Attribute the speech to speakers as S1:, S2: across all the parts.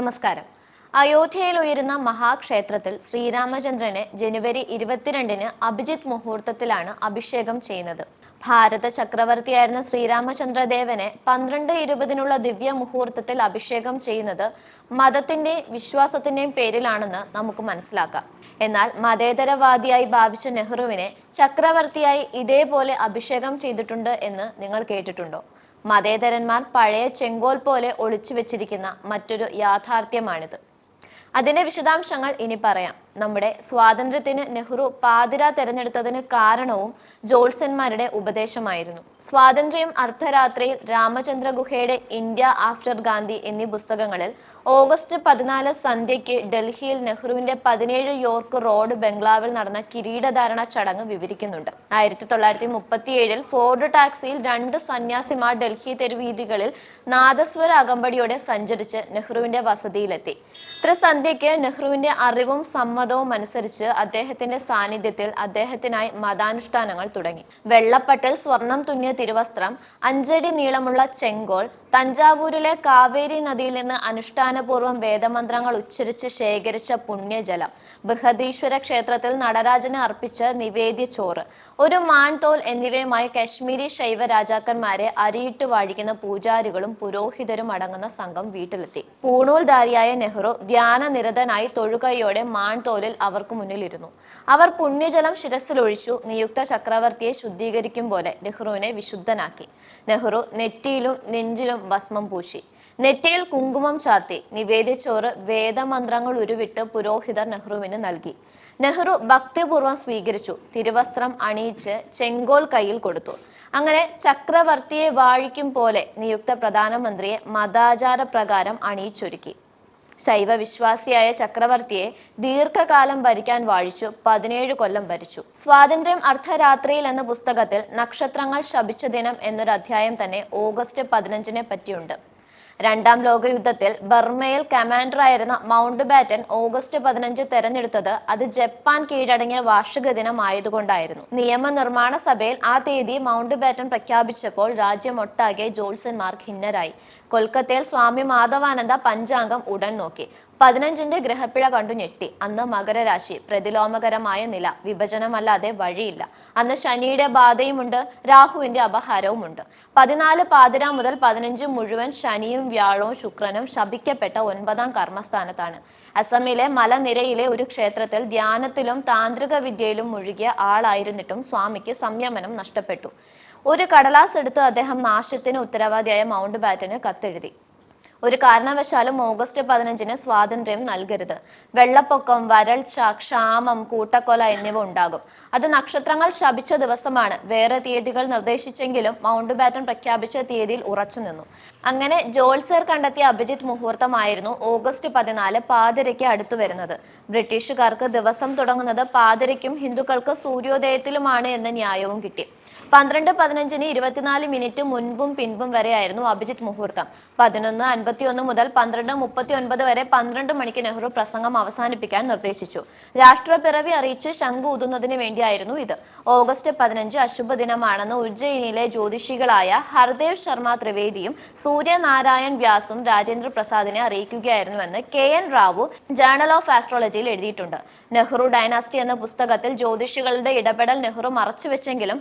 S1: നമസ്കാരം. അയോധ്യയിൽ ഉയരുന്ന മഹാക്ഷേത്രത്തിൽ ശ്രീരാമചന്ദ്രനെ ജനുവരി ഇരുപത്തിരണ്ടിന് അഭിജിത് മുഹൂർത്തത്തിലാണ് അഭിഷേകം ചെയ്യുന്നത്. ഭാരത ചക്രവർത്തിയായിരുന്ന ശ്രീരാമചന്ദ്രദേവനെ പന്ത്രണ്ട് ഇരുപതിനുള്ള ദിവ്യ മുഹൂർത്തത്തിൽ അഭിഷേകം ചെയ്യുന്നത് മതത്തിന്റെയും വിശ്വാസത്തിന്റെയും പേരിലാണെന്ന് നമുക്ക് മനസ്സിലാക്കാം. എന്നാൽ മതേതരവാദിയായി ഭാവിച്ച നെഹ്റുവിനെ ചക്രവർത്തിയായി ഇതേപോലെ അഭിഷേകം ചെയ്തിട്ടുണ്ട് എന്ന് നിങ്ങൾ കേട്ടിട്ടുണ്ടോ? മതേതരന്മാർ പഴയ ചെങ്കോൽ പോലെ ഒളിച്ചു വെച്ചിരിക്കുന്ന മറ്റൊരു യാഥാർത്ഥ്യമാണിത്. അതിന്റെ വിശദാംശങ്ങൾ ഇനി പറയാം. നമ്മുടെ സ്വാതന്ത്ര്യത്തിന് നെഹ്റു പാതിര തെരഞ്ഞെടുത്തതിന് കാരണവും ജോൾസന്മാരുടെ ഉപദേശമായിരുന്നു. സ്വാതന്ത്ര്യം അർദ്ധരാത്രിയിൽ രാമചന്ദ്ര ഗുഹയുടെ ഇന്ത്യ ആഫ്റ്റർ ഗാന്ധി എന്നീ പുസ്തകങ്ങളിൽ ഓഗസ്റ്റ് പതിനാല് സന്ധ്യയ്ക്ക് ഡൽഹിയിൽ നെഹ്റുവിന്റെ പതിനേഴ് യോർക്ക് റോഡ് ബംഗ്ലാവിൽ നടന്ന കിരീടധാരണ ചടങ്ങ് വിവരിക്കുന്നുണ്ട്. ആയിരത്തി തൊള്ളായിരത്തി മുപ്പത്തിയേഴിൽ ഫോർഡ് ടാക്സിയിൽ രണ്ട് സന്യാസിമാർ ഡൽഹി തെരുവീതികളിൽ നാദസ്വര അകമ്പടിയോടെ സഞ്ചരിച്ച് നെഹ്റുവിന്റെ വസതിയിലെത്തി. ത്രിസന്ധ്യയ്ക്ക് നെഹ്റുവിന്റെ അറിവും സമ്മതവും അനുസരിച്ച് അദ്ദേഹത്തിന്റെ സാന്നിധ്യത്തിൽ അദ്ദേഹത്തിനായി മതാനുഷ്ഠാനങ്ങൾ തുടങ്ങി. വെള്ളപ്പട്ടൽ സ്വർണം തുന്നിയ തിരുവസ്ത്രം അഞ്ചടി നീളമുള്ള ചെങ്കോൾ തഞ്ചാവൂരിലെ കാവേരി നദിയിൽ നിന്ന് അനുഷ്ഠാനപൂർവം വേദമന്ത്രങ്ങൾ ഉച്ചരിച്ച് ശേഖരിച്ച പുണ്യജലം ബൃഹദീശ്വര ക്ഷേത്രത്തിൽ നടരാജന് അർപ്പിച്ച നിവേദ്യ ചോറ്. ഒരു മാൻതോൽ എന്നിവയുമായി കശ്മീരി ശൈവ രാജാക്കന്മാരെ അരിയിട്ട് വാഴിക്കുന്ന പൂജാരികളും പുരോഹിതരും അടങ്ങുന്ന സംഘം വീട്ടിലെത്തി. പൂണൂൽധാരിയായ നെഹ്റു ധ്യാന നിരതനായി തൊഴുകൈയോടെ മാൻതോലിൽ അവർക്ക് മുന്നിലിരുന്നു. അവർ പുണ്യജലം ശിരസിലൊഴിച്ചു നിയുക്ത ചക്രവർത്തിയെ ശുദ്ധീകരിക്കും പോലെ നെഹ്റുവിനെ വിശുദ്ധനാക്കി. നെഹ്റു നെറ്റിയിലും നെഞ്ചിലും ഭസ്മം പൂശി. നെറ്റിയിൽ കുങ്കുമം ചാർത്തി നിവേദിച്ചോറ് വേദമന്ത്രങ്ങൾ ഉരുവിട്ട് പുരോഹിതർ നെഹ്റുവിന് നൽകി. നെഹ്റു ഭക്തിപൂർവം സ്വീകരിച്ചു. തിരുവസ്ത്രം അണിയിച്ച് ചെങ്കോൽ കയ്യിൽ കൊടുത്തു. അങ്ങനെ ചക്രവർത്തിയെ വാഴിക്കും പോലെ നിയുക്ത പ്രധാനമന്ത്രിയെ മതാചാര പ്രകാരം അണിയിച്ചൊരുക്കി. ശൈവ വിശ്വാസിയായ ചക്രവർത്തിയെ ദീർഘകാലം ഭരിക്കാൻ വാഴിച്ചു പതിനേഴ് കൊല്ലം ഭരിച്ചു. സ്വാതന്ത്ര്യം അർദ്ധരാത്രിയിൽ എന്ന പുസ്തകത്തിൽ നക്ഷത്രങ്ങൾ ശപിച്ച ദിനം എന്നൊരു അധ്യായം തന്നെ ഓഗസ്റ്റ് പതിനഞ്ചിനെ പറ്റിയുണ്ട്. രണ്ടാം ലോകയുദ്ധത്തിൽ ബർമയിൽ കമാൻഡറായിരുന്ന മൗണ്ട് ബാറ്റൻ ഓഗസ്റ്റ് പതിനഞ്ച് തെരഞ്ഞെടുത്തത് അത് ജപ്പാൻ കീഴടങ്ങിയ വാർഷിക ദിനമായതുകൊണ്ടായിരുന്നു. നിയമനിർമ്മാണ സഭയിൽ ആ തീയതി മൗണ്ട് ബാറ്റൻ പ്രഖ്യാപിച്ചപ്പോൾ രാജ്യമൊട്ടാകെ ജോത്സ്യന്മാർ ഖിന്നരായി. കൊൽക്കത്തയിൽ സ്വാമി മാധവാനന്ദ പഞ്ചാംഗം ഉടൻ നോക്കി. പതിനഞ്ചിന്റെ ഗ്രഹപ്പിഴ കണ്ടു ഞെട്ടി. അന്ന് മകരരാശി പ്രതിലോമകരമായ നില. വിഭജനമല്ലാതെ വഴിയില്ല. അന്ന് ശനിയുടെ ബാധയുമുണ്ട് രാഹുവിന്റെ അപഹാരവുമുണ്ട്. പതിനാല് പാതിര മുതൽ പതിനഞ്ച് മുഴുവൻ ശനിയും വ്യാഴവും ശുക്രനും ശപിക്കപ്പെട്ട ഒൻപതാം കർമ്മസ്ഥാനത്താണ്. അസമിലെ മലനിരയിലെ ഒരു ക്ഷേത്രത്തിൽ ധ്യാനത്തിലും താന്ത്രിക വിദ്യയിലും മുഴുകിയ ആളായിരുന്നിട്ടും സ്വാമിക്ക് സംയമനം നഷ്ടപ്പെട്ടു. ഒരു കടലാസ് എടുത്ത് അദ്ദേഹം നാശത്തിന് ഉത്തരവാദിയായ മൗണ്ട് ബാറ്റന് കത്തെഴുതി. ഒരു കാരണവശാലും ഓഗസ്റ്റ് പതിനഞ്ചിന് സ്വാതന്ത്ര്യം നൽകരുത്. വെള്ളപ്പൊക്കം വരൾച്ച ക്ഷാമം കൂട്ടക്കൊല എന്നിവ ഉണ്ടാകും. അത് നക്ഷത്രങ്ങൾ ശപിച്ച ദിവസമാണ്. വേറെ തീയതികൾ നിർദ്ദേശിച്ചെങ്കിലും മൗണ്ട് ബാറ്റൺ പ്രഖ്യാപിച്ച തീയതിയിൽ ഉറച്ചു നിന്നു. അങ്ങനെ ജോത്സർ കണ്ടെത്തിയ അഭിജിത്ത് മുഹൂർത്തമായിരുന്നു ഓഗസ്റ്റ് പതിനാല് പാതിരയ്ക്ക് അടുത്തു വരുന്നത്. ബ്രിട്ടീഷുകാർക്ക് ദിവസം തുടങ്ങുന്നത് പാതിരയ്ക്കും ഹിന്ദുക്കൾക്ക് സൂര്യോദയത്തിലുമാണ് എന്ന ന്യായവും കിട്ടി. പന്ത്രണ്ട് പതിനഞ്ചിന് ഇരുപത്തിനാല് മിനിറ്റ് മുൻപും പിൻപും വരെയായിരുന്നു അഭിജിത്ത് മുഹൂർത്തം. പതിനൊന്ന് അൻപത്തിയൊന്ന് മുതൽ പന്ത്രണ്ട് മുപ്പത്തി ഒൻപത് വരെ പന്ത്രണ്ട് മണിക്ക് നെഹ്റു പ്രസംഗം അവസാനിപ്പിക്കാൻ നിർദ്ദേശിച്ചു. രാഷ്ട്രപിറവി അറിയിച്ച് ശംഖു ഊതുന്നതിന് വേണ്ടിയായിരുന്നു ഇത്. ഓഗസ്റ്റ് പതിനഞ്ച് അശുഭ ദിനമാണെന്ന് ഉജ്ജയിനിയിലെ ജ്യോതിഷികളായ ഹർദേവ് ശർമ്മ ത്രിവേദിയും സൂര്യനാരായൺ വ്യാസും രാജേന്ദ്ര പ്രസാദിനെ അറിയിക്കുകയായിരുന്നുവെന്ന് K N Rao journal of ആസ്ട്രോളജിയിൽ എഴുതിയിട്ടുണ്ട്. നെഹ്റു ഡൈനാസ്റ്റി എന്ന പുസ്തകത്തിൽ ജ്യോതിഷികളുടെ ഇടപെടൽ നെഹ്റു മറച്ചുവെച്ചെങ്കിലും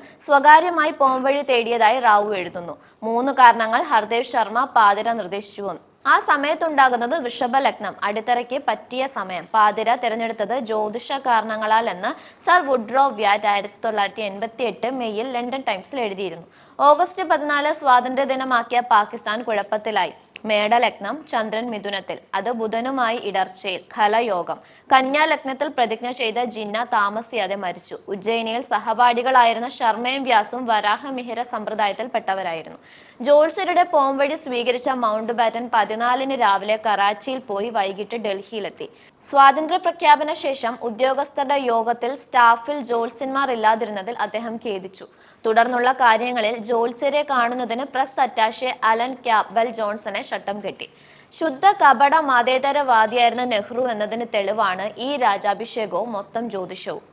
S1: സ്വകാര്യമായി പോംവഴി തേടിയതായി റാവു എഴുതുന്നു. മൂന്ന് കാരണങ്ങൾ ഹർദേവ് ശർമ്മ പാതിര നിർദ്ദേശിച്ചു ആ സമയത്തുണ്ടാകുന്നത് വൃഷഭ ലഗ്നം അടിത്തറയ്ക്ക് പറ്റിയ സമയം. പാതിര തിരഞ്ഞെടുത്തത് ജ്യോതിഷ കാരണങ്ങളാൽ എന്ന് സർ വുഡ്രോ വ്യാറ്റ് ആയിരത്തി തൊള്ളായിരത്തി എൺപത്തി എട്ട് മെയ്യിൽ ലണ്ടൻ ടൈംസിൽ എഴുതിയിരുന്നു. ഓഗസ്റ്റ് പതിനാല് സ്വാതന്ത്ര്യ ദിനമാക്കിയ പാകിസ്ഥാൻ കുഴപ്പത്തിലായി. മേടലഗ്നം ചന്ദ്രൻ മിഥുനത്തിൽ അത് ബുധനുമായി ഇടർച്ചയിൽ ഖലയോഗം കന്യാലഗ്നത്തിൽ പ്രതിജ്ഞ ചെയ്ത ജിന്ന താമസിയാതെ മരിച്ചു. ഉജ്ജയിനിയിൽ സഹപാഠികളായിരുന്ന ശർമ്മയും വ്യാസും വരാഹമിഹിര സമ്പ്രദായത്തിൽപ്പെട്ടവരായിരുന്നു. ജോൾസരുടെ പോംവഴി സ്വീകരിച്ച മൗണ്ട് ബാറ്റൻ പതിനാലിന് രാവിലെ കറാച്ചിയിൽ പോയി വൈകിട്ട് ഡൽഹിയിലെത്തി. സ്വാതന്ത്ര്യ പ്രഖ്യാപന ശേഷം ഉദ്യോഗസ്ഥരുടെ യോഗത്തിൽ സ്റ്റാഫിൽ ജോത്സ്യന്മാർ ഇല്ലാതിരുന്നതിൽ അദ്ദേഹം ഖേദിച്ചു. തുടർന്നുള്ള കാര്യങ്ങളിൽ ജോത്സ്യരെ കാണുന്നതിന് പ്രസ് അറ്റാഷെ അലൻ ക്യാബൽ ജോൺസനെ ശട്ടം കെട്ടി. ശുദ്ധ കപട മതേതരവാദിയായിരുന്ന നെഹ്റു എന്നതിന് തെളിവാണ് ഈ രാജാഭിഷേകവും മൊത്തം ജ്യോതിഷവും.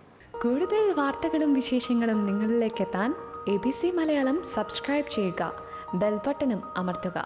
S2: കൂടുതൽ വാർത്തകളും വിശേഷങ്ങളും നിങ്ങളിലേക്ക് എത്താൻ A B C Malayalam subscribe ചെയ്യുക. ബെൽബട്ടനും അമർത്തുക.